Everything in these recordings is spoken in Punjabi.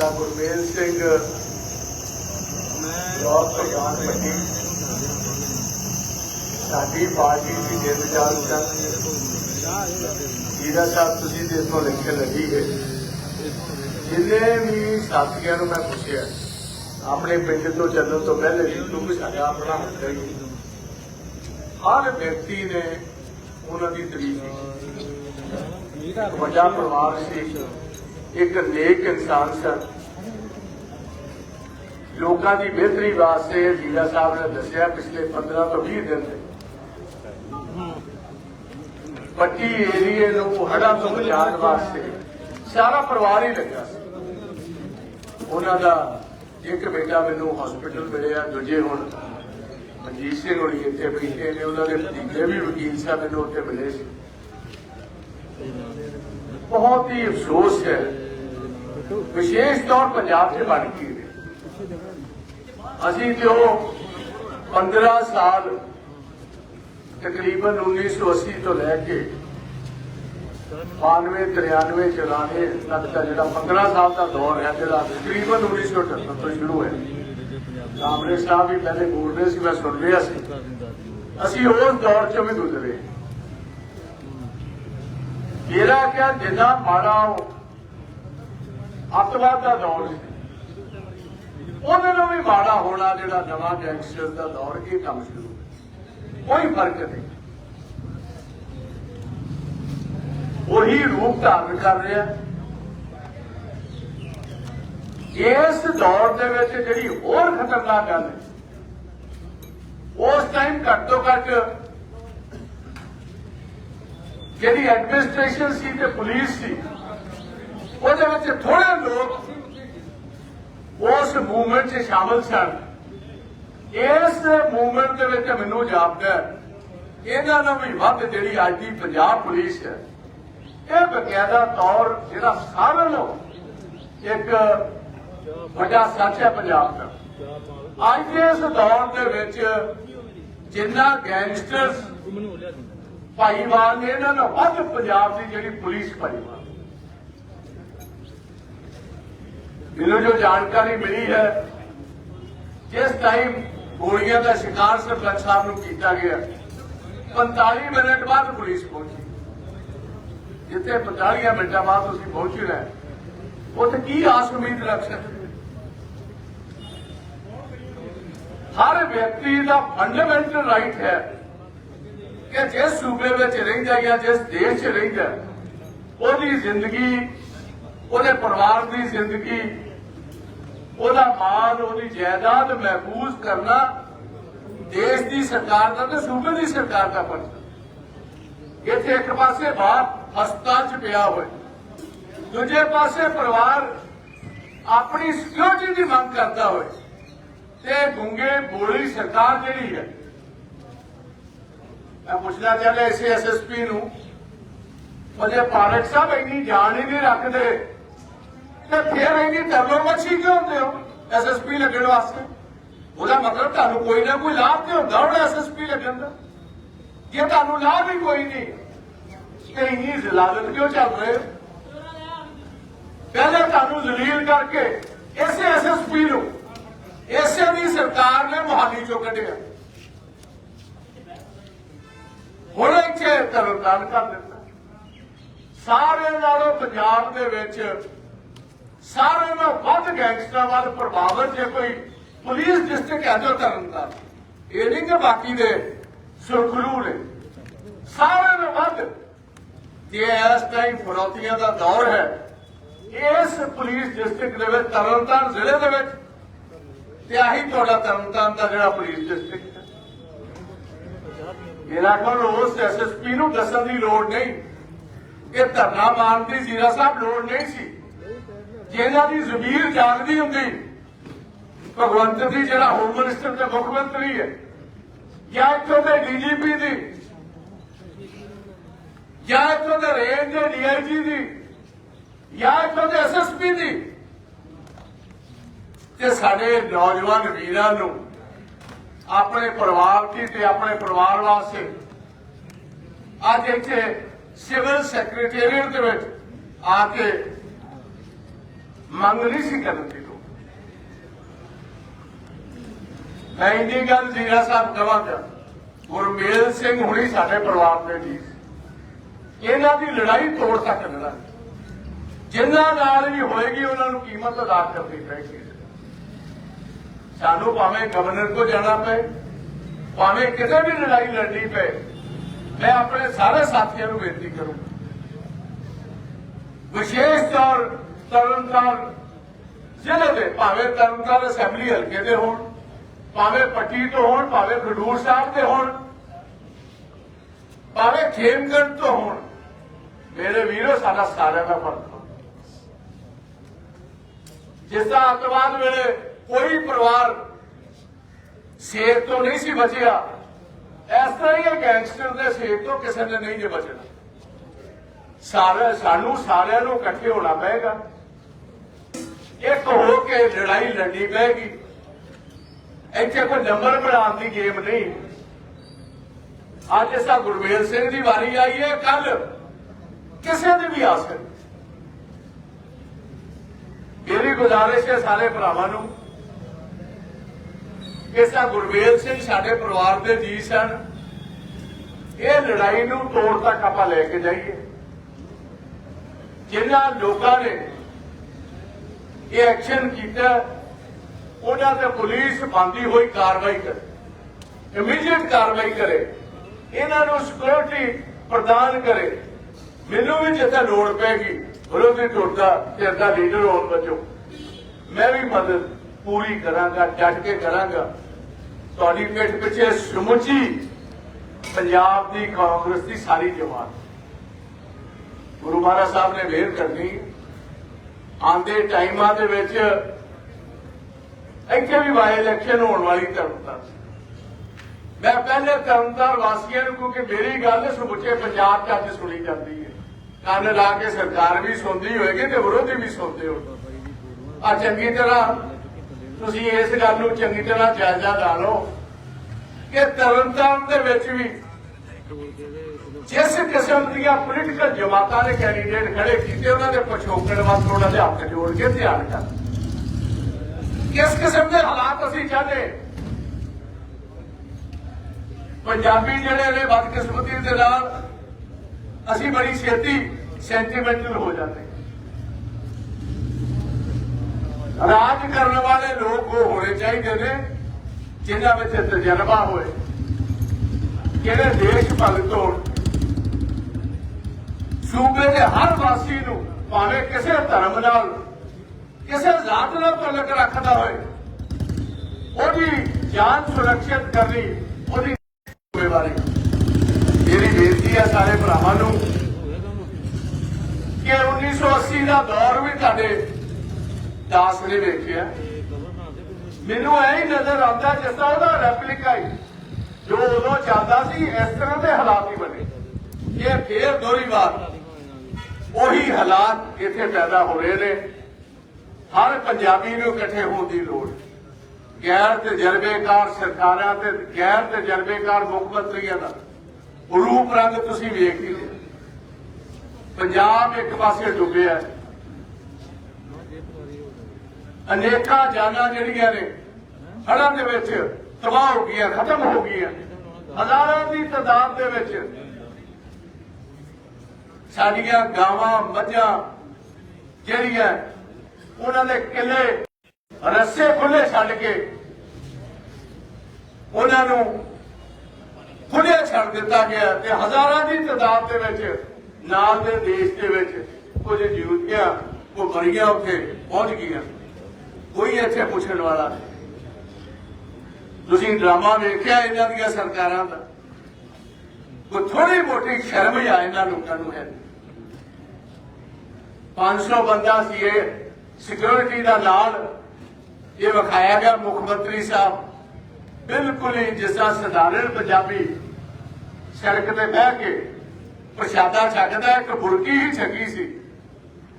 ਤਾਂ ਗੁਰਮੇਲ ਸਿੰਘ ਬਲਾਕ ਪ੍ਰਧਾਨ ਮੰਡੀ ਸਾਡੀ ਪਾਰਟੀ ਦੀ ਜਿੰਦ ਜਾਨ ਸਨ ਜੀਰਾ ਸਾਹਿਬ ਤੁਸੀਂ ਤੇ ਇਸਨੂੰ ਲਿਖਣ ਲੱਗੀ ਹੈ। ਜਿੰਨੇ ਵੀ ਸਾਥੀਆਂ ਨੂੰ ਮੈਂ ਪੁੱਛਿਆ ਆਪਣੇ ਪਿੰਡ ਤੋਂ ਚੱਲਣ ਤੋਂ ਪਹਿਲੇ ਵੀ ਕਿਉਂਕਿ ਸਾਡਾ ਆਪਣਾ ਹੁੰਦਾ ਹੀ। ਹਰ ਵਿਅਕਤੀ ਨੇ ਉਹਨਾਂ ਦੀ ਤਾਰੀਫ ਕੀਤੀ। ਵੱਡਾ ਪਰਿਵਾਰ ਸੀ। ਇੱਕ ਨੇਕ ਇਨਸਾਨ ਸਨ। ਲੋਕਾਂ ਦੀ ਬਿਹਤਰੀ ਵਾਸਤੇ ਜੀਰਾ ਸਾਹਿਬ ਨੇ ਦੱਸਿਆ ਪਿਛਲੇ 15 ਤੋਂ 20 ਦਿਨ ਦੇ। ਪੱਟੀ ਏਰੀਏ ਨੂੰ ਹੜ੍ਹਾਂ ਤੋਂ ਬਚਾਉਣ ਵਾਸਤੇ ਸਾਰਾ ਪਰਿਵਾਰ ਹੀ ਲੱਗਾ ਸੀ। ਉਹਨਾਂ ਦਾ ਇੱਕ ਬੇਟਾ ਮੈਨੂੰ ਹਸਪੀਟਲ ਮਿਲਿਆ, ਦੂਜੇ ਹੁਣ ਮਨਜੀਤ ਸਿੰਘ ਹੋਣੀ ਇੱਥੇ ਬੈਠੇ ਨੇ। ਉਹਨਾਂ ਦੇ ਭਤੀਜੇ ਵੀ ਵਕੀਲ ਸਾਹਿਬ ਮੈਨੂੰ ਉੱਥੇ ਮਿਲੇ ਸੀ। ਬਹੁਤ ਹੀ ਅਫਸੋਸ ਹੈ ਵਿਸ਼ੇਸ਼ ਤੌਰ ਪੰਜਾਬ 'ਚ ਬਣ ਗਈ ਅਸੀਂ ਜੋ 15 ਸਾਲ ਤਕਰੀਬਨ 1980 ਤੋਂ ਲੈ ਕੇ 92 93 ਚਲਾਣੇ ਤੱਕ ਦਾ ਜਿਹੜਾ 15 ਸਾਲ ਦਾ ਦੌਰ ਹੈ, ਜਿਹੜਾ ਤਕਰੀਬਨ 1978 ਤੋਂ ਸ਼ੁਰੂ ਹੋਇਆ। ਸਾਹਮਣੇ ਸਾਹਿਬ ਵੀ ਪਹਿਲੇ ਬੋਲ ਰਹੇ ਸੀ, ਮੈਂ ਸੁਣ ਰਿਹਾ ਸੀ। ਅਸੀਂ ਉਸ ਦੌਰ ਚੋਂ ਵੀ ਗੁਜ਼ਰੇ। ਜਿਹੜਾ ਕਿਹਾ, ਜਿੰਨਾ ਮਾੜਾ ਉਹ ਅੱਤਵਾਦ ਦਾ ਦੌਰ ਸੀ ਉਹਨਾਂ ਨੂੰ ਵੀ ਮਾੜਾ ਹੋਣਾ ਜਿਹੜਾ ਨਵਾਂ ਗੈਂਗਸਟਰ ਦਾ ਦੌਰ, ਇਹ ਕੰਮ ਸ਼ੁਰੂ। ਕੋਈ ਫ਼ਰਕ ਨਹੀਂ। ਉਹੀ ਰੂਪ ਧਾਰਨ ਕਰ ਰਿਹਾ। ਇਸ ਦੌਰ ਦੇ ਵਿੱਚ ਜਿਹੜੀ ਹੋਰ ਖਤਰਨਾਕ ਗੱਲ ਹੈ, ਉਸ ਟਾਈਮ ਘੱਟ ਤੋਂ ਘੱਟ ਜਿਹੜੀ ਐਡਮਿਨਿਸਟ੍ਰੇਸ਼ਨ ਸੀ ਤੇ ਪੁਲਿਸ ਸੀ ਉਹਦੇ ਵਿੱਚ ਥੋੜੇ ਲੋਕ ਉਸ ਮੂਵਮੈਂਟ 'ਚ ਸ਼ਾਮਲ ਸਨ। ਇਸ ਮੂਵਮੈਂਟ ਦੇ ਵਿੱਚ ਮੈਨੂੰ ਜਾਪਦਾ ਇਹਨਾਂ ਨੂੰ ਵੀ ਵੱਧ ਜਿਹੜੀ ਅੱਜ ਦੀ ਪੰਜਾਬ ਪੁਲਿਸ ਹੈ, ਇਹ ਬਕਾਇਦਾ ਤੌਰ ਜਿਹੜਾ ਸਾਰਿਆਂ ਨੂੰ ਇੱਕ ਵੱਡਾ ਸੱਚ ਹੈ ਪੰਜਾਬ ਦਾ। ਅੱਜ ਦੇ ਇਸ ਦੌਰ ਦੇ ਵਿੱਚ ਜਿੰਨਾ ਗੈਂਗਸਟਰਸ ਭਾਈਵਾਲ ਨੇ ਇਹਨਾਂ ਨੂੰ ਵੱਧ ਪੰਜਾਬ ਦੀ ਜਿਹੜੀ ਪੁਲਿਸ ਭਾਈਵਾਲ ਮੈਨੂੰ ਜੋ ਜਾਣਕਾਰੀ ਮਿਲੀ ਹੈ, ਜਿਸ ਟਾਈਮ ਗੋਲੀਆਂ ਦਾ ਸ਼ਿਕਾਰ ਸਰਪੰਚ ਸਾਹਿਬ ਨੂੰ ਕੀਤਾ ਗਿਆ 45 ਮਿੰਟ ਬਾਅਦ ਪੁਲਿਸ ਪਹੁੰਚੀ। ਜਿੱਥੇ 45 ਮਿੰਟਾਂ ਬਾਅਦ ਤੁਸੀਂ ਪਹੁੰਚ ਉੱਥੇ ਕੀ ਆਸ ਉਮੀਦ ਰੱਖ ਸਕਦੇ ਹਰ ਵਿਅਕਤੀ ਦਾ ਫੰਡਾਮੈਂਟਲ ਰਾਈਟ ਹੈ ਕਿ ਜਿਸ ਸੂਬੇ ਵਿੱਚ ਰਹਿੰਦਾ ਜਾਂ ਜਿਸ ਦੇਸ਼ 'ਚ ਰਹਿੰਦਾ, ਉਹਦੀ ਜ਼ਿੰਦਗੀ, ਉਹਦੇ ਪਰਿਵਾਰ ਦੀ ਜ਼ਿੰਦਗੀ ਉਹਦਾ ਮਾਲ, ਉਹਦੀ ਜਾਇਦਾਦ ਮਹਿਫੂਜ਼ ਕਰਨਾ ਦੇਸ਼ ਦੀ ਸਰਕਾਰ ਦਾ ਤੇ ਸੂਬੇ ਦੀ ਸਰਕਾਰ ਦਾ ਫਰਜ਼ ਇੱਥੇ ਇੱਕ ਪਾਸੇ ਬਾਪ ਹਸਪਤਾਲ 'ਚ ਪਿਆ ਹੋਇਆ, ਦੂਜੇ ਪਾਸੇ ਪਰਿਵਾਰ ਆਪਣੀ ਸਿਕਿਉਰਿਟੀ ਦੀ ਮੰਗ ਕਰਦਾ ਹੋਏ ਤੇ ਗੁੰਗੇ ਬੋਲੀ ਸਰਕਾਰ ਜਿਹੜੀ ਹੈ। ਮੈਂ ਪੁੱਛਣਾ ਚਾਹੁੰਦਾ ਇਸੇ ਐਸਐਸਪੀ ਨੂੰ ਉਹਦੇ ਪਾਰਕ ਸਾਹਿਬ ਇੰਨੀ ਜਾਣ ਹੀ ਨਹੀਂ ਰੱਖਦੇ। ਤੇ ਫਿਰ ਇੰਨੀ ਤਰਲੋ ਮੱਛੀ ਕਿਉਂ ਹੁੰਦੇ ਹੋ? ਐਸਐਸਪੀ ਲੱਗਣ ਵਾਸਤੇ। ਉਹਦਾ ਮਤਲਬ ਤੁਹਾਨੂੰ ਕੋਈ ਨਾ ਕੋਈ ਲਾਭ ਤੇ ਹੁੰਦਾ ਹੋਣਾ ਐਸਐਸਪੀ ਲੱਗਣ ਦਾ। ਜੇ ਤੁਹਾਨੂੰ ਲਾਭ ਹੀ ਕੋਈ ਨਹੀਂ, ਤੇ ਇੰਨੀ ਜ਼ਲਾਲਤ ਕਿਉਂ ਚੱਲ ਰਹੇ ਹੋ? ਪਹਿਲੇ ਤੁਹਾਨੂੰ ਜ਼ਲੀਲ ਕਰਕੇ ਇਸੇ ਐਸਐਸਪੀ ਨੂੰ, ਇਸੇ ਦੀ ਸਰਕਾਰ ਨੇ ਮੁਹਾਲੀ ਚੋਂ ਕੱਢਿਆ। ਹੁਣ ਇੱਥੇ ਤਰਨਤਾਰਨ ਕਰ ਦਿੱਤਾ। ਸਾਰੇ ਨਾਲੋਂ ਪੰਜਾਬ ਦੇ ਵਿੱਚ ਸਾਰਿਆਂ ਨਾਲੋਂ ਵੱਧ ਗੈਂਗਸਟਰਾਂ ਵੱਲ ਪ੍ਰਭਾਵਿਤ ਜੇ ਕੋਈ ਪੁਲਿਸ ਡਿਸਟ੍ਰਿਕਟ ਹੈ ਜੋ ਤਰਨਤਾਰਨ ਇਹ ਨਹੀਂ ਕਿ ਬਾਕੀ ਦੇ ਸੁਰਖਰੂ ਨੇ। ਸਾਰੇ ਨਾਲੋਂ ਵੱਧ ਜੇ ਇਸ ਟਾਈਮ ਫਰੋਤੀਆਂ ਦਾ ਦੌਰ ਹੈ, ਇਸ ਪੁਲਿਸ ਡਿਸਟ੍ਰਿਕਟ ਦੇ ਵਿੱਚ, ਤਰਨਤਾਰਨ ਜ਼ਿਲ੍ਹੇ ਦੇ ਵਿੱਚ, ਤੇ ਆਹੀ ਤੁਹਾਡਾ ਤਰਨਤਾਰਨ ਦਾ ਜਿਹੜਾ ਪੁਲਿਸ ਡਿਸਟ੍ਰਿਕਟ ਹੈ। ਮੇਰਾ ਕੋਲ ਉਸ ਐਸਐਸਪੀ ਨੂੰ ਦੱਸਣ ਦੀ ਲੋੜ ਨਹੀਂ। ਇਹ ਧਰਨਾ ਮਾਰਨ ਦੀ ਜ਼ੀਰਾ ਸਾਹਿਬ ਲੋੜ ਨਹੀਂ ਸੀ। ਜਿਹਨਾਂ ਦੀ ਜ਼ਮੀਰ ਜਾਗਦੀ ਹੁੰਦੀ, ਭਗਵੰਤ ਜੀ ਜਿਹੜਾ ਹੋਮ ਮਿਨਿਸਟਰ ਤੇ ਮੁੱਖ ਮੰਤਰੀ ਹੈ, ਜਾਂ ਇੱਥੋਂ ਦੇ ਡੀਜੀਪੀ ਦੀ, ਜਾਂ ਇੱਥੋਂ ਦੇ ਰੇਂਜ ਦੇ ਡੀਆਈਜੀ ਦੀ, ਜਾਂ ਇੱਥੋਂ ਦੇ ਐਸਐਸਪੀ ਦੀ, ਤੇ ਸਾਡੇ ਨੌਜਵਾਨ ਵੀਰਾਂ ਨੂੰ ਆਪਣੇ ਪਰਿਵਾਰ ਦੀ ਤੇ ਆਪਣੇ ਪਰਿਵਾਰ ਵਾਸਤੇ ਅੱਜ ਇੱਥੇ ਸਿਵਲ ਸੈਕਟਰੀਏਟ ਦੇ ਵਿੱਚ ਆ ਕੇ ਮੰਗ ਨਹੀਂ ਸੀ ਕਰਨ ਦੀ ਲੋੜ ਮੈਂ ਇੰਨੀ ਗੱਲ ਜੀਰਾ ਸਾਹਿਬ ਕਵਾਂਗਾ ਗੁਰਮੇਲ ਸਿੰਘ ਹੁਣੀ ਸਾਡੇ ਪਰਿਵਾਰ ਦੇ ਜੀ ਇਹਨਾਂ ਦੀ ਲੜਾਈ ਤੋੜ ਤੱਕ ਜਿਨ੍ਹਾਂ ਨਾਲ ਵੀ ਹੋਏਗੀ ਉਹਨਾਂ ਨੂੰ ਕੀਮਤ ਅਦਾ ਕਰਨੀ ਪਏਗੀ ਸਾਨੂੰ ਭਾਵੇਂ ਗਵਰਨਰ ਕੋ ਜਾਣਾ ਪਏ, ਭਾਵੇਂ ਕਿਤੇ ਵੀ ਲੜਾਈ ਲੜਨੀ ਪਏ, ਮੈਂ ਆਪਣੇ ਸਾਰੇ ਸਾਥੀਆਂ ਨੂੰ ਬੇਨਤੀ ਕਰੂੰ ਵਿਸ਼ੇਸ਼ ਤੌਰ ਤਰਨਤਾਰਨ ਜ਼ਿਲ੍ਹੇ ਦੇ, ਭਾਵੇਂ ਤਰਨਤਾਰਨ ਅਸੈਂਬਲੀ ਹਲਕੇ ਦੇ ਹੋਣ, ਭਾਵੇਂ ਪੱਟੀ ਤੋਂ ਹੋਣ, ਭਾਵੇਂ ਖਡੂਰ ਸਾਹਿਬ ਦੇ ਹੋਣ, ਭਾਵੇਂ ਖੇਮਗੜ੍ਹ ਤੋਂ ਹੋਣ, ਮੇਰੇ ਵੀਰੋ, ਸਾਡਾ ਸਾਰਿਆਂ ਦਾ ਫ਼ਰਕ ਹੈ ਜਿਸ ਦਾ ਅੱਤਵਾਦ ਵੇਲੇ ਕੋਈ ਪਰਿਵਾਰ ਸੇਕ ਤੋਂ ਨਹੀਂ ਸੀ ਬਚਿਆ, ਇਸ ਤਰ੍ਹਾਂ ਹੀ ਗੈਂਗਸਟਰ ਦੇ ਸੇਕ ਤੋਂ ਕਿਸੇ ਨੇ ਨਹੀਂ ਜੇ ਬਚਣਾ। ਸਾਰਾ, ਸਾਨੂੰ ਸਾਰਿਆਂ ਨੂੰ ਇਕੱਠੇ ਹੋਣਾ ਪਏਗਾ। ਇੱਕ ਹੋ ਕੇ ਲੜਾਈ ਲੜਨੀ ਪਏਗੀ ਇੱਥੇ ਕੋਈ ਨੰਬਰ ਬਣਾਉਣ ਦੀ ਗੇਮ ਨਹੀਂ। ਅੱਜ ਇਸਾ ਗੁਰਮੇਲ ਸਿੰਘ ਦੀ ਵਾਰੀ ਆਈ ਹੈ ਕੱਲ ਕਿਸੇ ਦੀ ਵੀ ਆ ਸਕਦੀ ਮੇਰੀ ਗੁਜ਼ਾਰਿਸ਼ ਹੈ ਸਾਰੇ ਭਰਾਵਾਂ ਨੂੰ ਇਸਾ ਗੁਰਮੇਲ ਸਿੰਘ ਸਾਡੇ ਪਰਿਵਾਰ ਦੇ ਜੀ ਸਨ। ਇਹ ਲੜਾਈ ਨੂੰ ਤੋੜ ਤੱਕ ਆਪਾਂ ਲੈ ਕੇ ਜਾਈਏ। ਜਿਨ੍ਹਾਂ ਲੋਕਾਂ ਨੇ ਇਹ ਐਕਸ਼ਨ ਕੀਤਾ, ਉਹਨਾਂ ਤੇ ਪੁਲਿਸ ਬੰਦੀ ਹੋਈ ਕਾਰਵਾਈ ਕਰੇ। ਇਮੀਡੀਏਟ ਕਾਰਵਾਈ ਕਰੇ। ਇਹਨਾਂ ਨੂੰ ਸਿਕਿਉਰਿਟੀ ਪ੍ਰਦਾਨ ਕਰੇ। ਮੈਨੂੰ ਵੀ ਜਿੱਥੇ ਲੋੜ ਪੈਗੀ, ਵਿਰੋਧੀ ਧਿਰ ਦਾ ਧਿਰ ਦਾ ਲੀਡਰ ਹੋਣ ਵਜੋਂ ਮੈਂ ਵੀ ਮਦਦ ਪੂਰੀ ਕਰਾਂਗਾ, ਡਟ ਕੇ ਕਰਾਂਗਾ। ਤੁਹਾਡੀ ਪਿੱਠ ਪਿੱਛੇ ਸਮੁੱਚੀ ਪੰਜਾਬ ਦੀ ਕਾਂਗਰਸ ਦੀ ਸਾਰੀ ਜਮਾਤ। ਗੁਰੂ ਮਹਾਰਾਜ ਸਾਹਿਬ ਨੇ ਮਿਹਰ ਕਰਨੀ ਆਂਦੇ ਟਾਈਮਾਂ ਦੇ ਵਿੱਚ ਇੱਥੇ ਵੀ ਬਾਈ ਇਲੈਕਸ਼ਨ ਹੋਣ ਵਾਲੀ ਤਰਨਤਾਰਨ ਮੈਂ ਪਹਿਲੇ ਤਰਨਤਾਰ ਵਾਸੀਆਂ ਨੂੰ ਕਿਉਂਕਿ ਮੇਰੀ ਗੱਲ ਸਮੁੱਚੇ ਪੰਜਾਬ 'ਚ ਅੱਜ ਸੁਣੀ ਜਾਂਦੀ ਹੈ। ਕੰਨ ਲਾ ਕੇ ਸਰਕਾਰ ਵੀ ਸੁਣਦੀ ਹੋਏਗੀ ਤੇ ਵਿਰੋਧੀ ਵੀ ਸੁਣਦੇ ਹੋ ਆ ਚੰਗੀ ਤਰ੍ਹਾਂ ਤੁਸੀਂ ਇਸ ਗੱਲ ਨੂੰ ਚੰਗੀ ਤਰ੍ਹਾਂ ਜਾਇਜ਼ਾ ਲਾ ਲਓ ਕਿ ਤਰਨਤਾਰਨ ਦੇ ਵਿੱਚ ਵੀ ਜਿਸ ਕਿਸਮ ਦੀਆਂ ਪੋਲੀਟੀਕਲ ਜਮਾਤਾਂ ਨੇ ਕੈਂਡੀਡੇਟ ਖੜੇ ਕੀਤੇ, ਉਹਨਾਂ ਦੇ ਪਛੋਕੜ ਵੱਲ ਥੋੜਾ ਜਿਹਾ ਹੱਥ ਜੋੜ ਕੇ ਧਿਆਨ ਕਰ ਕਿਸ ਕਿਸਮ ਦੇ ਹਾਲਾਤ ਅਸੀਂ ਚਾਹਦੇ? ਪੰਜਾਬੀ ਜਿਹੜੇ ਨੇ, ਬਦਕਿਸਮਤੀ ਦੇ ਨਾਲ ਅਸੀਂ ਬੜੀ ਛੇਤੀ ਸੈਂਟੀਮੈਂਟਲ ਹੋ ਜਾਂਦੇ। ਰਾਜ ਕਰਨ ਵਾਲੇ ਲੋਕ ਉਹ ਹੋਣੇ ਚਾਹੀਦੇ ਨੇ, ਜਿਨ੍ਹਾਂ ਵਿੱਚ ਤਜਰਬਾ ਹੋਏ। ਜਿਹੜੇ ਦੇਸ਼ ਭਗਤ ਹੋਣ ਸੂਬੇ ਦੇ ਹਰ ਵਾਸੀ ਨੂੰ ਭਾਵੇਂ ਕਿਸੇ ਧਰਮ ਨਾਲ, ਕਿਸੇ ਜ਼ਾਤ ਨਾਲ ਤਾਲੁਕ ਰੱਖਦਾ ਹੋਏ, ਉਹਦੀ ਜਾਨ ਸੁਰੱਖਿਅਤ ਕਰਨੀ ਉਹਦੀ ਜ਼ਿੰਮੇਵਾਰੀ। ਮੇਰੀ ਬੇਨਤੀ ਹੈ ਸਾਰੇ ਭਰਾਵਾਂ ਨੂੰ ਕਿ 1980 ਦਾ ਦੌਰ ਵੀ ਤੁਹਾਡੇ ਦਾਸ ਨੇ ਵੇਖਿਆ। ਮੈਨੂੰ ਐ ਹੀ ਨਜ਼ਰ ਆਉਂਦਾ ਜਿਸ ਤਰ੍ਹਾਂ ਉਹਦਾ ਰੈਪਲੀਕਾ ਹੀ ਜੋ ਉਦੋਂ ਚੱਲਦਾ ਸੀ, ਇਸ ਤਰ੍ਹਾਂ ਦੇ ਹਾਲਾਤ ਹੀ ਬਣੇ। ਇਹ ਫੇਰ ਦੋਹਰੀ ਵਾਰ ਉਹੀ ਹਾਲਾਤ ਇੱਥੇ ਪੈਦਾ ਹੋ ਰਹੇ ਨੇ। ਹਰ ਪੰਜਾਬੀ ਨੂੰ ਇਕੱਠੇ ਹੋਣ ਦੀ ਲੋੜ। ਗੈਰ ਤਜਰਬੇਕਾਰ ਸਰਕਾਰਾਂ ਤੇ ਗੈਰ ਤਜਰਬੇਕਾਰ ਮੁੱਖ ਮੰਤਰੀਆਂ ਦਾ ਰੂਪ ਰੰਗ ਤੁਸੀਂ ਵੇਖ ਹੀ ਲਿਆ। ਪੰਜਾਬ ਇੱਕ ਪਾਸੇ ਡੁੱਬਿਆ ਹੈ। ਅਨੇਕਾਂ ਜਾਨਾਂ ਜਿਹੜੀਆਂ ਨੇ, ਹੜ੍ਹਾਂ ਦੇ ਵਿੱਚ ਤਬਾਹ ਹੋ ਗਈਆਂ, ਖਤਮ ਹੋ ਗਈਆਂ। ਹਜ਼ਾਰਾਂ ਦੀ ਤਾਦਾਦ ਦੇ ਵਿੱਚ ਸਾਡੀਆਂ ਗਾਵਾਂ, ਮੱਝਾਂ ਜਿਹੜੀਆਂ ਉਹਨਾਂ ਦੇ ਕਿਲੇ ਰੱਸੇ ਖੁੱਲੇ ਛੱਡ ਕੇ ਉਹਨਾਂ ਨੂੰ ਖੁੱਲੇ ਛੱਡ ਦਿੱਤਾ ਗਿਆ ਤੇ ਹਜ਼ਾਰਾਂ ਦੀ ਤਾਦਾਦ ਦੇ ਵਿੱਚ ਨਾਲ ਦੇ ਦੇਸ਼ ਦੇ ਵਿੱਚ ਕੁਝ ਯੂਥੀਆਂ ਉਹ ਮਰੀਆਂ ਉੱਥੇ ਪਹੁੰਚ ਗਈਆਂ। ਕੋਈ ਇੱਥੇ ਪੁੱਛਣ ਵਾਲਾ ਨਹੀਂ। ਤੁਸੀਂ ਡਰਾਮਾ ਵੇਖਿਆ ਇਹਨਾਂ ਦੀਆਂ ਸਰਕਾਰਾਂ ਦਾ? ਕੋਈ ਥੋੜੀ ਮੋਟੀ ਸ਼ਰਮ ਆ ਇਹਨਾਂ ਲੋਕਾਂ ਨੂੰ ਹੈ। 500 ਬੰਦਾ ਸੀ ਇਹ ਸਿਕਿਉਰਿਟੀ ਦਾ ਨਾਲ। ਇਹ ਵਿਖਾਇਆ ਗਿਆ ਮੁੱਖ ਮੰਤਰੀ ਸਾਹਿਬ। ਬਿਲਕੁਲ ਹੀ ਜਿਸ ਤਰ੍ਹਾਂ ਸਧਾਰਨ ਪੰਜਾਬੀ ਸੜਕ ਤੇ ਬਹਿ ਕੇ ਪ੍ਰਸ਼ਾਦਾ ਛਕਦਾ, ਇੱਕ ਬੁਰਕੀ ਹੀ ਛੱਗੀ ਸੀ।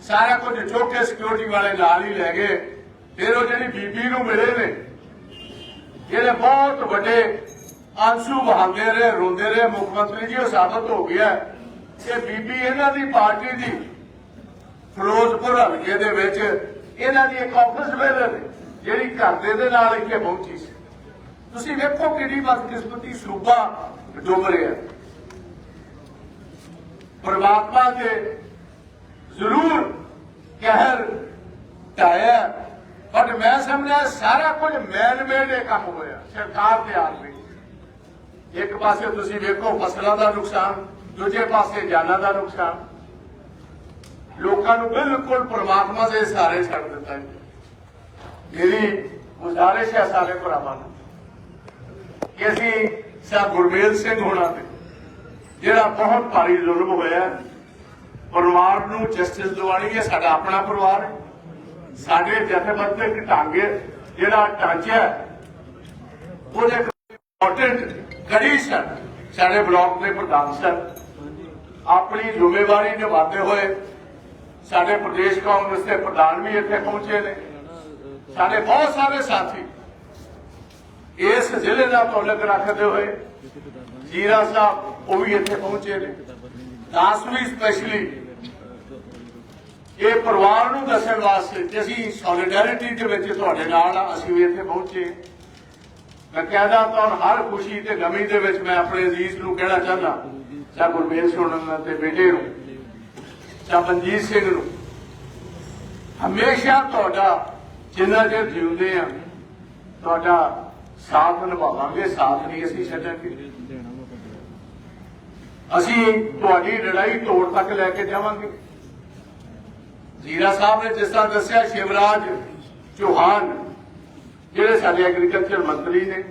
ਸਾਰਾ ਕੁਝ ਚੁੱਕ ਕੇ ਸਿਕਿਉਰਿਟੀ ਵਾਲੇ ਨਾਲ ਹੀ ਲੈ ਗਏ। ਫਿਰ ਉਹ ਜਿਹੜੀ ਬੀਬੀ ਨੂੰ ਮਿਲੇ ਨੇ ਜਿਹੜੇ ਬਹੁਤ ਵੱਡੇ ਆਂਸੂ ਵਹਾਉਂਦੇ ਰਹੇ, ਰੋਂਦੇ ਰਹੇ, ਮੁੱਖ ਮੰਤਰੀ ਜੀ ਉਹ ਸਾਬਤ ਹੋ ਗਿਆ। ਕਿ ਬੀਬੀ ਇਹਨਾਂ ਦੀ ਪਾਰਟੀ ਦੀ ਫਿਰੋਜ਼ਪੁਰ ਹਲਕੇ ਦੇ ਵਿੱਚ ਇਹਨਾਂ ਦੀ ਇੱਕ ਆਫਿਸ ਬੇਲਰ ਜਿਹੜੀ ਘਰਦੇ ਦੇ ਦੇ ਨਾਲ ਇੱਥੇ ਪਹੁੰਚੀ ਸੀ। ਤੁਸੀਂ ਵੇਖੋ ਕਿਹੜੀ ਬਦਕਿਸਮਤੀ ਸੂਬਾ ਡੁੱਬ ਰਿਹਾ ਪਰਮਾਤਮਾ ਦੇ ਜ਼ਰੂਰ ਕਹਿਰ ਢਾਇਆ ਬਟ ਮੈਂ ਸਮਝਿਆ ਸਾਰਾ ਕੁਝ ਮੈਨ ਮੇਡ ਇਹ ਕੰਮ ਹੋਇਆ। ਸਰਕਾਰ ਦੇ ਆਦਮੀ ਇੱਕ ਪਾਸੇ ਤੁਸੀਂ ਵੇਖੋ ਫਸਲਾਂ ਦਾ ਨੁਕਸਾਨ, ਦੂਜੇ ਪਾਸੇ ਜਾਨਾਂ ਦਾ ਨੁਕਸਾਨ। ਲੋਕਾਂ ਨੂੰ ਬਿਲਕੁਲ ਪਰਮਾਤਮਾ ਦੇ ਸਹਾਰੇ ਛੱਡ ਦਿੱਤਾ ਹੈ ਮੇਰੀ ਗੁਜ਼ਾਰਿਸ਼ ਹੈ ਸਾਰੇ ਭਰਾਵਾਂ ਨੂੰ ਕਿ ਅਸੀਂ ਸਾ ਗੁਰਮੇਲ ਸਿੰਘ ਹੋਣਾ ਤੇ, ਜਿਹੜਾ ਬਹੁਤ ਭਾਰੀ ਜ਼ੁਲਮ ਹੋਇਆ ਪਰਿਵਾਰ ਨੂੰ ਜਸਟਿਸ ਦਿਵਾਣੀ ਇਹ ਸਾਡਾ ਆਪਣਾ ਪਰਿਵਾਰ ਹੈ। ਸਾਡੇ ਜਥੇਬੰਦਕ ਢਾਂਗੇ ਜਿਹੜਾ ਢਾਂਚਾ ਹੈ, ਉਹਦੇ ਇੰਪੋਰਟੈਂਟ ਕੜੀ ਸਨ ਸਾਡੇ ਬਲਾਕ ਦੇ ਪ੍ਰਧਾਨ ਸਨ ਆਪਣੀ ਜ਼ਿੰਮੇਵਾਰੀ ਨਿਭਾਉਂਦੇ ਹੋਏ ਸਾਡੇ ਪ੍ਰਦੇਸ਼ ਕਾਂਗਰਸ ਦੇ ਪ੍ਰਧਾਨ ਵੀ ਇੱਥੇ ਪਹੁੰਚੇ ਨੇ। ਸਾਡੇ ਬਹੁਤ ਸਾਰੇ ਸਾਥੀ ਇਸ ਜ਼ਿਲ੍ਹੇ ਦਾ ਤੌਲਕ ਰੱਖਦੇ ਹੋਏ ਜੀਰਾ ਸਾਹਿਬ ਉਹ ਵੀ ਇੱਥੇ ਪਹੁੰਚੇ ਨੇ। ਦਾਸ ਵੀ ਸਪੈਸ਼ਲੀ ਇਹ ਪਰਿਵਾਰ ਨੂੰ ਦੱਸਣ ਵਾਸਤੇ ਕਿ ਅਸੀਂ ਸੋਲੀਡੈਰਿਟੀ ਦੇ ਵਿੱਚ ਤੁਹਾਡੇ ਨਾਲ ਆ, ਅਸੀਂ ਵੀ ਇੱਥੇ ਪਹੁੰਚੇ। ਮੈਂ ਕਹਿੰਦਾ ਤੁਹਾਨੂੰ ਹਰ ਖੁਸ਼ੀ ਤੇ ਗਮੀ ਦੇ ਵਿੱਚ ਮੈਂ ਆਪਣੇ ਅਜ਼ੀਜ਼ ਨੂੰ ਕਹਿਣਾ ਚਾਹੁੰਦਾ ਚਾ ਗੁਰਮੇਲ ਸਿੰਘ ਤੇ ਬੇਟੇ ਨੂੰ ਚਾ ਮਨਜੀਤ ਸਿੰਘ ਨੂੰ। ਹਮੇਸ਼ਾ ਤੁਹਾਡਾ ਜਿੰਨਾ ਚਿਰ ਜਿਉਂਦੇ ਆ, ਤੁਹਾਡਾ ਸਾਥ ਨਿਭਾਵਾਂਗੇ, ਸਾਥ ਨਹੀਂ ਅਸੀਂ ਛੱਡਾਂਗੇ। ਅਸੀਂ ਤੁਹਾਡੀ ਲੜਾਈ ਤੋੜ ਤੱਕ ਲੈ ਕੇ ਜਾਵਾਂਗੇ। ਜੀਰਾ ਸਾਹਿਬ ਨੇ ਜਿਸ ਤਰ੍ਹਾਂ ਦੱਸਿਆ ਸ਼ਿਵਰਾਜ ਚੌਹਾਨ ਜਿਹੜੇ ਸਾਡੇ ਐਗਰੀਕਲਚਰ ਮੰਤਰੀ ਨੇ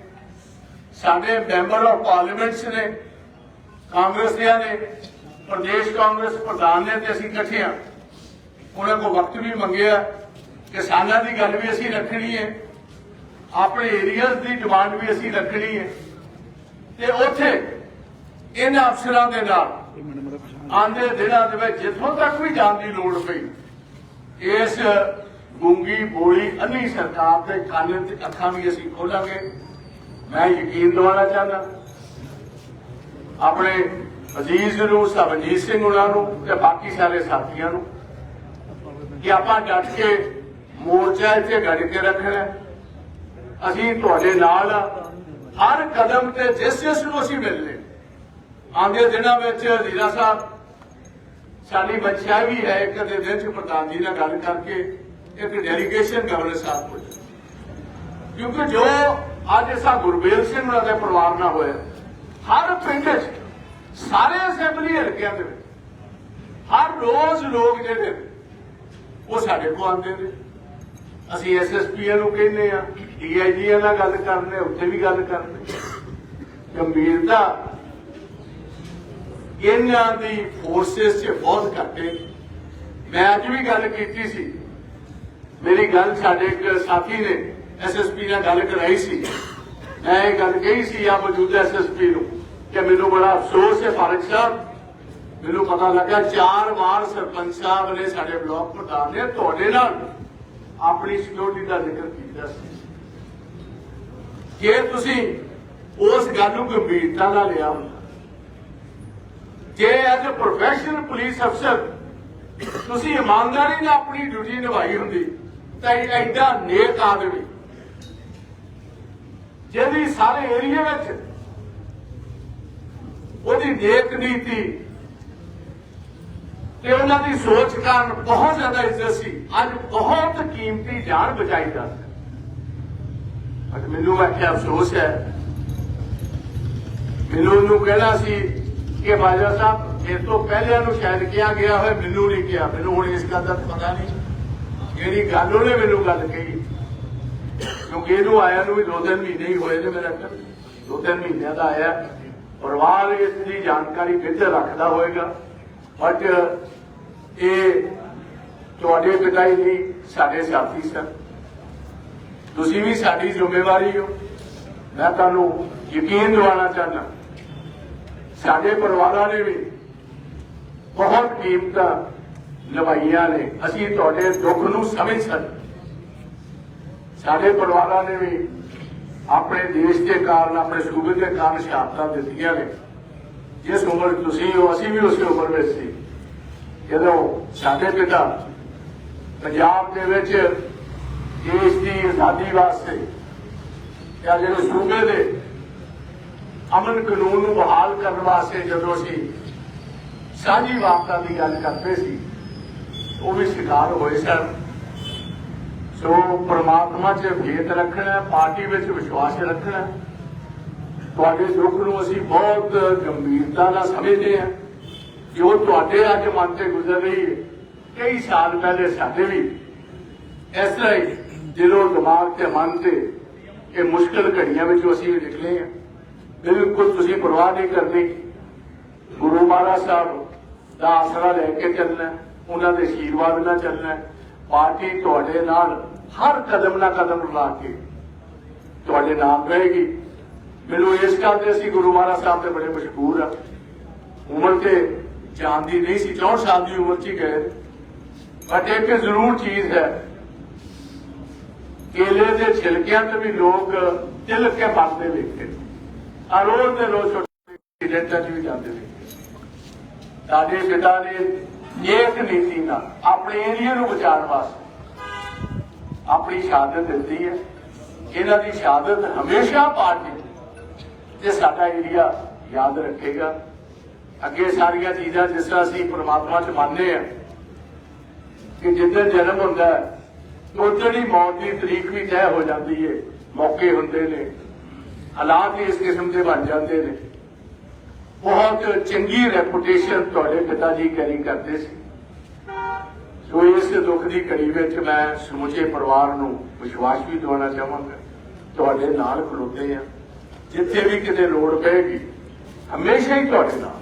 ਸਾਡੇ ਮੈਂਬਰ ਆਫ ਪਾਰਲੀਮੈਂਟਸ ਨੇ ਕਾਂਗਰਸੀਆਂ ਨੇ ਪ੍ਰਦੇਸ਼ ਕਾਂਗਰਸ ਪ੍ਰਧਾਨ ਨੇ ਤੇ ਅਸੀਂ ਇਕੱਠੇ ਆ ਉਹਨਾਂ ਕੋ ਵਕਤ ਵੀ ਮੰਗਿਆ ਕਿਸਾਨਾਂ ਦੀ ਗੱਲ ਵੀ ਅਸੀਂ ਰੱਖਣੀ ਹੈ ਆਪਣੇ ਏਰੀਆਜ਼ ਦੀ ਡਿਮਾਂਡ ਵੀ ਅਸੀਂ ਰੱਖਣੀ ਹੈ। ਤੇ ਉੱਥੇ ਇਹਨਾਂ ਅਫਸਰਾਂ ਦੇ ਨਾਲ ਆਂਦੇ ਦਿਨਾਂ ਦੇ ਵਿੱਚ ਜਿੱਥੋਂ ਤੱਕ ਵੀ ਜਾਣ ਦੀ ਲੋੜ ਪਈ ਇਸ ਗੂੰਗੀ ਬੋਲੀ ਅੰਨੀ ਸਰਕਾਰ ਦੇ ਕੰਨ ਤੇ ਅੱਖਾਂ ਵੀ ਅਸੀਂ ਖੋਲਾਂਗੇ। ਮੈਂ ਯਕੀਨ ਦਿਵਾਉਣਾ ਚਾਹੁੰਦਾ। ਆਪਣੇ ਅਜ਼ੀਜ਼ ਨੂੰ, ਸਰਬਜੀਤ ਸਿੰਘ ਉਹਨਾਂ ਨੂੰ ਤੇ ਬਾਕੀ ਸਾਰੇ ਸਾਥੀਆਂ ਨੂੰ ਕਿ ਆਪਾਂ ਡਟ ਕੇ ਮੋਰਚਾ ਇੱਥੇ ਗੱਡ ਕੇ ਰੱਖਣਾ ਅਸੀਂ ਤੁਹਾਡੇ ਨਾਲ ਹਰ ਕਦਮ ਤੇ ਜਿਸ ਜਿਸ ਨੂੰ ਅਸੀਂ ਮਿਲਨੇ ਆਉਂਦੇ ਦਿਨਾਂ ਵਿੱਚ ਜ਼ੀਰਾ ਸਾਹਿਬ ਸਾਡੀ ਬੱਚਾ ਵੀ ਹੈ ਇੱਕ ਦਿਨ ਚ ਪ੍ਰਧਾਨ ਜੀ ਨਾਲ ਗੱਲ ਕਰਕੇ ਇੱਕ ਡੈਲੀਗੇਸ਼ਨ ਗਵਰਨਰ ਸਾਹਿਬ ਕੋਲ ਕਿਉਂਕਿ ਜੋ ਅੱਜ ਸਾ ਗੁਰਬੇਲ ਸਿੰਘ ਉਹਨਾਂ ਦੇ ਪਰਿਵਾਰ ਨਾਲ ਹੋਇਆ ਹਰ ਪਿੰਡ 'ਚ ਸਾਰੇ ਅਸੈਂਬਲੀ ਹਲਕਿਆਂ ਦੇ ਵਿੱਚ ਹਰ ਰੋਜ਼ ਲੋਕ ਜਿਹੜੇ ਨੇ, ਉਹ ਸਾਡੇ ਕੋਲ ਆਉਂਦੇ ਨੇ। ਅਸੀਂ ਐਸਐਸਪੀ ਨੂੰ ਕਹਿੰਦੇ ਆ ਡੀਆਈਜੀ ਨਾਲ ਗੱਲ ਕਰਨੇ ਉੱਥੇ ਵੀ ਗੱਲ ਕਰਨੇ। ਗੰਭੀਰਤਾ ਇਹਨਾਂ ਦੀ ਫੋਰਸਸ 'ਚ ਬਹੁਤ ਘੱਟੇ ਮੈਂ ਅੱਜ ਵੀ ਗੱਲ ਕੀਤੀ ਸੀ। ਮੇਰੀ ਗੱਲ ਸਾਡੇ ਇੱਕ ਸਾਥੀ ਨੇ ਐਸਐਸਪੀ ਨਾਲ ਗੱਲ ਕਰਾਈ ਸੀ। ਮੈਂ ਇਹ ਗੱਲ ਕਹੀ ਸੀ ਆ ਮੌਜੂਦਾ ਐਸਐਸਪੀ ਨੂੰ ਕਿ ਮੈਨੂੰ ਬੜਾ ਅਫਸੋਸ ਹੈ ਫਾਰਕ ਸਾਹਿਬ। ਮੈਨੂੰ ਪਤਾ ਲੱਗਾ ਚਾਰ ਵਾਰ ਸਰਪੰਚ ਸਾਹਿਬ ਨੇ ਸਾਡੇ ਬਲਾਕ ਪ੍ਰਧਾਨ ਨੇ ਤੁਹਾਡੇ ਨਾਲ ਆਪਣੀ ਸਿਕਿਉਰਿਟੀ ਦਾ ਜ਼ਿਕਰ ਕੀਤਾ ਸੀ। ਜੇ ਤੁਸੀਂ ਉਸ ਗੱਲ ਨੂੰ ਗੰਭੀਰਤਾ ਨਾਲ ਲਿਆ ਹੁੰਦਾ ਜੇ ਐਜ਼ ਅ ਪ੍ਰੋਫੈਸ਼ਨਲ ਪੁਲਿਸ ਅਫਸਰ ਤੁਸੀਂ ਇਮਾਨਦਾਰੀ ਨਾਲ ਆਪਣੀ ਡਿਊਟੀ ਨਿਭਾਈ ਹੁੰਦੀ, ਤਾਂ ਇਹ ਐਡਾ ਨੇਕ ਆਦਮੀ। ਜਿਹਦੀ ਸਾਰੇ ਏਰੀਆ ਵਿੱਚ ਉਹਦੀ ਨੇਕ ਨੀਤੀ ਤੇ ਉਹਨਾਂ ਦੀ ਸੋਚ ਕਾਰਨ ਬਹੁਤ ਜ਼ਿਆਦਾ ਇੱਜ਼ਤ ਸੀ। ਅੱਜ ਬਹੁਤ ਕੀਮਤੀ ਜਾਨ ਬਚਾਈ ਜਾ ਅੱਜ ਮੈਨੂੰ ਆਖਿਆ ਅਫਸੋਸ ਹੈ। ਮੈਨੂੰ ਉਹਨੂੰ ਕਹਿਣਾ ਸੀ ਕਿ ਬਾਜਾ ਸਾਹਿਬ, ਇਸ ਤੋਂ ਪਹਿਲਿਆਂ ਨੂੰ ਸ਼ਾਇਦ ਕਿਹਾ ਗਿਆ ਹੋਵੇ, ਮੈਨੂੰ ਨਹੀਂ ਕਿਹਾ। ਮੈਨੂੰ ਹੁਣ ਇਸ ਗੱਲ ਦਾ ਪਤਾ ਨਹੀਂ। ਜਿਹੜੀ ਗੱਲ ਉਹਨੇ ਮੈਨੂੰ ਗੱਲ ਕਹੀ। ਕਿਉਂਕਿ ਇਹਨੂੰ ਆਇਆ ਨੂੰ ਵੀ ਦੋ ਤਿੰਨ ਮਹੀਨੇ ਹੀ ਹੋਏ ਨੇ ਮੇਰਾ ਖਿਆਲ ਦੋ ਤਿੰਨ ਮਹੀਨਿਆਂ ਦਾ ਆਇਆ। ਪਰਿਵਾਰ ਇਸ ਦੀ ਜਾਣਕਾਰੀ ਬਿਹਤਰ ਰੱਖਦਾ ਹੋਵੇਗਾ। ਅੱਜ ਇਹ ਤੁਹਾਡੇ ਪਿਤਾ ਜੀ ਸਾਡੇ ਸਾਥੀ ਸਨ। ਤੁਸੀਂ ਵੀ ਸਾਡੀ ਜ਼ਿੰਮੇਵਾਰੀ ਹੋ। ਮੈਂ ਤੁਹਾਨੂੰ ਯਕੀਨ ਦਿਵਾਉਣਾ ਚਾਹੁੰਦਾ। ਸਾਡੇ ਪਰਿਵਾਰਾਂ ਨੇ ਵੀ ਬਹੁਤ ਕੀਮਤਾਂ ਨਿਭਾਈਆਂ ਨੇ। ਅਸੀਂ ਤੁਹਾਡੇ ਦੁੱਖ ਨੂੰ ਸਮਝ ਸਕਦੇ। ਸਾਡੇ ਪਰਿਵਾਰਾਂ ਨੇ ਵੀ ਆਪਣੇ ਦੇਸ਼ ਦੇ ਕਾਰਨ, ਆਪਣੇ ਸੂਬੇ ਦੇ ਕਾਰਨ ਸ਼ਹਾਦਤਾਂ ਦਿੱਤੀਆਂ ਨੇ। ਜਿਸ ਉਮਰ ਤੁਸੀਂ ਹੋ, ਅਸੀਂ ਵੀ ਉਸੇ ਉਮਰ ਵਿੱਚ ਸੀ। ਜਦੋਂ ਸਾਡੇ ਪਿਤਾ ਪੰਜਾਬ ਦੇ ਵਿੱਚ ਦੇਸ਼ ਦੀ ਆਜ਼ਾਦੀ ਵਾਸਤੇ ਜਾਂ ਜਿਹੜੇ ਸੂਬੇ ਦੇ ਅਮਨ ਕਾਨੂੰਨ ਨੂੰ ਬਹਾਲ ਕਰਨ ਵਾਸਤੇ ਜਦੋਂ ਅਸੀਂ ਸਾਂਝੀ ਵਾਰਤਾ ਦੀ ਗੱਲ ਕਰਦੇ ਸੀ, ਉਹ ਵੀ ਸ਼ਿਕਾਰ ਹੋਏ ਸਨ। ਸੋ ਪ੍ਰਮਾਤਮਾ 'ਚ ਭੇਤ ਰੱਖਣਾ, ਪਾਰਟੀ ਵਿੱਚ ਵਿਸ਼ਵਾਸ ਰੱਖਣਾ, ਤੁਹਾਡੇ ਦੁੱਖ ਨੂੰ ਅਸੀਂ ਬਹੁਤ ਗੰਭੀਰਤਾ ਨਾਲ ਸਮਝਦੇ ਹਾਂ ਜੋ ਤੁਹਾਡੇ ਅੱਜ ਮਨ ਤੇ ਗੁਜ਼ਰ ਰਹੀ ਹੈ। ਕਈ ਸਾਲ ਪਹਿਲੇ ਸਾਡੇ ਵੀ ਇਸ ਤਰ੍ਹਾਂ ਹੀ ਦਿਲੋਂ ਦਿਮਾਗ ਤੇ ਮਨ ਤੇ ਇਹ ਮੁਸ਼ਕਲ ਘੜੀਆਂ ਵਿੱਚੋਂ ਅਸੀਂ ਨਿਕਲੇ ਹਾਂ। ਬਿਲਕੁਲ ਤੁਸੀਂ ਪਰਵਾਹ ਨਹੀਂ ਕਰਨੀ। ਗੁਰੂ ਮਹਾਰਾਜ ਸਾਹਿਬ ਦਾ ਆਸਰਾ ਲੈ ਕੇ ਚੱਲਣਾ, ਉਹਨਾਂ ਦੇ ਆਸ਼ੀਰਵਾਦ ਨਾਲ ਚੱਲਣਾ। ਪਾਰਟੀ ਤੁਹਾਡੇ ਨਾਲ ਹਰ ਕਦਮ ਨਾਲ ਕਦਮ ਲਾ ਕੇ ਤੁਹਾਡੇ ਨਾਲ ਰਹੇਗੀ। ਮੈਨੂੰ ਇਸ ਗੱਲ ਤੇ ਅਸੀਂ ਗੁਰੂ ਮਹਾਰਾਜ ਸਾਹਿਬ ਤੇ ਬੜੇ ਮਸ਼ਹੂਰ ਆ। ਉਮਰ ਤੇ ਜਾਣ ਦੀ ਨਹੀਂ ਸੀ 64 ਸਾਲ ਦੀ ਉਮਰ 'ਚ ਹੀ ਗਏ। ਬਟ ਇੱਕ ਜ਼ਰੂਰ ਚੀਜ਼ ਹੈ, ਕੇਲੇ ਦੇ ਛਿਲਕਿਆਂ ਤੇ ਵੀ ਲੋਕ ਤਿਲਕ ਕੇ ਮਰਦੇ ਵੇਖੇ ਆ ਰੋਜ਼ ਦੇ ਰੋਜ਼ ਛੋਟੇ ਜੱਟਾਂ 'ਚ ਵੀ ਜਾਂਦੇ ਨੇ। ਸਾਡੇ ਪਿਤਾ ਨੇ ਇੱਕ ਨੀਤੀ ਨਾਲ ਆਪਣੇ ਏਰੀਆ ਨੂੰ ਬਚਾਉਣ ਵਾਸਤੇ ਆਪਣੀ ਸ਼ਹਾਦਤ ਦਿੱਤੀ ਹੈ। ਇਹਨਾਂ ਦੀ ਸ਼ਹਾਦਤ ਹਮੇਸ਼ਾ ਪਾਰਟੀ ਤੇ ਸਾਡਾ ਏਰੀਆ ਯਾਦ ਰੱਖੇਗਾ, ਅੱਗੇ ਸਾਰੀਆਂ ਚੀਜ਼ਾਂ ਜਿਸ ਤਰ੍ਹਾਂ ਅਸੀਂ ਪ੍ਰਮਾਤਮਾ 'ਚ ਮੰਨਦੇ ਆ ਕਿ ਜਿੱਦਣ ਜਨਮ ਹੁੰਦਾ ਹੈ, ਉਦੋਂ ਹੀ ਮੌਤ ਦੀ ਤਰੀਕ ਵੀ ਤੈਅ ਹੋ ਜਾਂਦੀ ਏ ਮੌਕੇ ਹੁੰਦੇ ਨੇ ਹਾਲਾਤ ਇਸ ਕਿਸਮ ਦੇ ਬਣ ਜਾਂਦੇ ਨੇ। ਬਹੁਤ ਚੰਗੀ ਰੈਪੂਟੇਸ਼ਨ ਤੁਹਾਡੇ ਪਿਤਾ ਜੀ ਕੈਰੀ ਕਰਦੇ ਸੀ। ਸੋ ਇਸ ਦੁੱਖ ਦੀ ਘੜੀ ਵਿੱਚ ਮੈਂ ਸਮੁੱਚੇ ਪਰਿਵਾਰ ਨੂੰ ਵਿਸ਼ਵਾਸ ਵੀ ਦਿਵਾਉਣਾ ਚਾਹਾਂਗਾ। ਤੁਹਾਡੇ ਨਾਲ ਖਲੋਤੇ ਆ ਜਿੱਥੇ ਵੀ ਕਿਤੇ ਲੋੜ ਪਏਗੀ, ਹਮੇਸ਼ਾ ਹੀ ਤੁਹਾਡੇ ਨਾਲ।